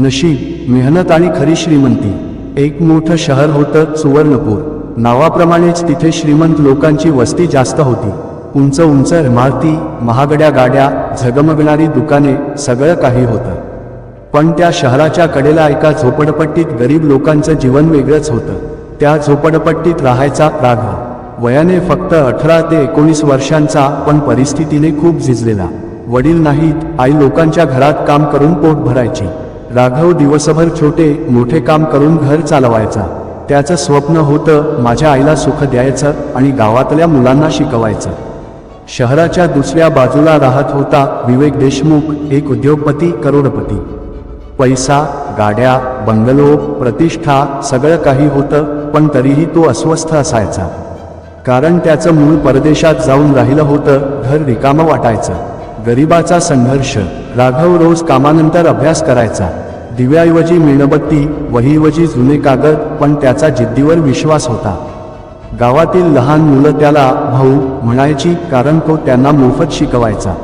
नशीब मेहनत आणि खरी श्रीमंती. एक मोठं शहर होतं सुवर्णपूर. नावाप्रमाणेच तिथे श्रीमंत लोकांची वस्ती जास्त होती. उंच उंच इमारती महागड्या गाड्या झगमगणारी दुकाने सगळं काही होतं. पण त्या शहराच्या कडेला एका झोपडपट्टीत गरीब लोकांचं जीवन वेगळंच होतं. त्या झोपडपट्टीत राहायचा राघव वयाने फक्त अठरा ते एकोणीस वर्षांचा पण परिस्थितीने खूप झिजलेला. वडील नाहीत आई लोकांच्या घरात काम करून पोट भरायची. राघव दिवसभर छोटे मोठे काम करून घर चालवायचा. त्याचं स्वप्न होतं माझ्या आईला सुख द्यायचं आणि गावातल्या मुलांना शिकवायचं. शहराच्या दुसऱ्या बाजूला राहत होता विवेक देशमुख एक उद्योगपती करोडपती. पैसा गाड्या बंगलो प्रतिष्ठा सगळं काही होतं पण तरीही तो अस्वस्थ असायचा. कारण त्याचं मूळ परदेशात जाऊन राहिलं होतं घर रिकामं वाटायचं. गरिबाचा संघर्ष. राघव रोज कामानंतर अभ्यास करायचा. दिव्याऐवजी मेणबत्ती वहीऐवजी जुने कागद पण त्याचा जिद्दीवर विश्वास होता. गावातील लहान मुलं त्याला भाऊ म्हणायची कारण तो त्यांना मोफत शिकवायचा.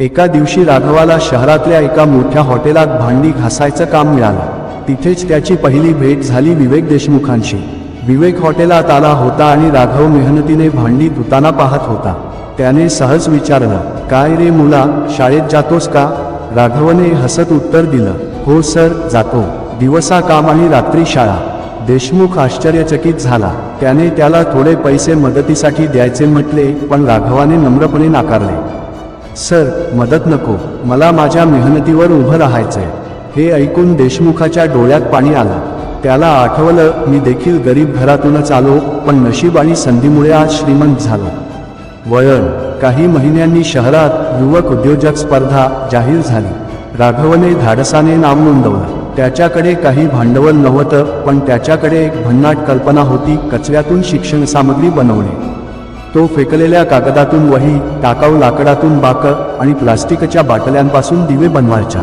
एका दिवशी राघवाला शहरातल्या एका मोठ्या हॉटेलात भांडी घासायचं काम मिळालं. तिथेच त्याची पहिली भेट झाली विवेक देशमुखांशी. विवेक हॉटेलात आला होता आणि राघव मेहनतीने भांडी धुताना पाहत होता. त्याने सहज विचारलं काय रे मुला शाळेत जातोस का? राघवने हसत उत्तर दिलं हो सर जातो. दिवसा काम आणि रात्री शाळा. देशमुख आश्चर्यचकित झाला. त्याने त्याला थोडे पैसे मदतीसाठी द्यायचे म्हटले पण राघवाने नम्रपणे नाकारले. सर मदत नको. मला माझ्या मेहनतीवर उभं राहायचंय. हे ऐकून देशमुखाच्या डोळ्यात पाणी आलं. त्याला आठवलं मी देखील गरीब घरातूनच आलो पण नशीब आणि संधीमुळे आज श्रीमंत झालो. वळण. काही महिन्यांनी शहरात युवक उद्योजक स्पर्धा जाहीर झाली. राघवने धाडसाने नाम नोंदवलं. त्याच्याकडे काही भांडवल नव्हतं पण त्याच्याकडे एक भन्नाट कल्पना होती कचऱ्यातून शिक्षण सामग्री बनवणे. तो फेकलेल्या कागदातून वही टाकाऊ लाकडातून बाकं आणि प्लास्टिकच्या बाटल्यांपासून दिवे बनवायच्या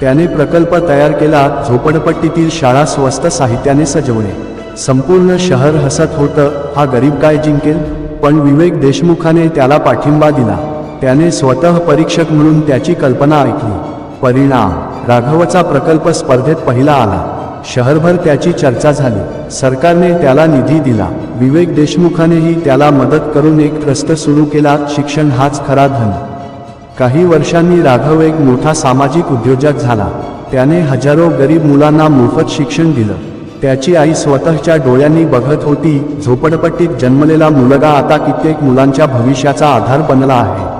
त्याने प्रकल्प तयार केला झोपडपट्टीतील शाळा स्वस्त साहित्याने सजवणे. संपूर्ण शहर हसत होतं हा गरीब काय जिंकेल? पण विवेक देशमुखाने त्याला पाठिंबा दिला. त्याने स्वतः परीक्षक म्हणून त्याची कल्पना ऐकली. परिणाम. राघवचा प्रकल्प स्पर्धेत पहिला आला. शहरभर त्याची चर्चा झाली. सरकारने त्याला निधी दिला. विवेक देशमुखानेही त्याला मदत करून एक ट्रस्ट सुरू केला शिक्षण हाच खरा धन. काही वर्षांनी राघव एक मोठा सामाजिक उद्योजक झाला. त्याने हजारो गरीब मुलांना मोफत शिक्षण दिलं. त्याची आई स्वतःच्या डोळ्यांनी बघत होती झोपडपट्टीत जन्मलेला मुलगा आता कित्येक मुलांच्या भविष्याचा आधार बनला आहे.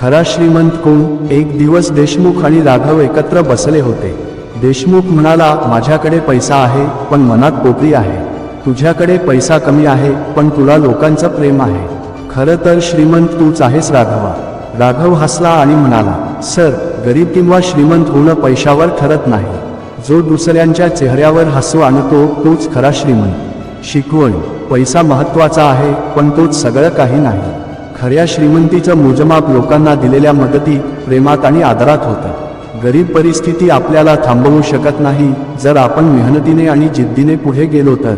खरा श्रीमंत कोण? एक दिवस देशमुख आणि राघव एकत्र बसले होते. देशमुख म्हणाला माझ्याकडे पैसा आहे पण मनात पोपरी आहे. तुझ्याकडे पैसा कमी आहे पण तुला लोकांचं प्रेम आहे. खरं तर श्रीमंत तूच आहेस राघवा. राघव हसला आणि म्हणाला सर गरीब किंवा श्रीमंत होणं पैशावर ठरत नाही. जो दुसऱ्यांच्या चेहऱ्यावर हसू आणतो तोच खरा श्रीमंत. शिकवण. पैसा महत्त्वाचा आहे पण तोच सगळं काही नाही. खऱ्या श्रीमंतीचं मोजमाप लोकांना दिलेल्या मदती प्रेमात आणि आदरात होतं. गरीब परिस्थिती आपल्याला थांबवू शकत नाही. जर आपण मेहनतीने आणि जिद्दीने पुढे गेलो तर.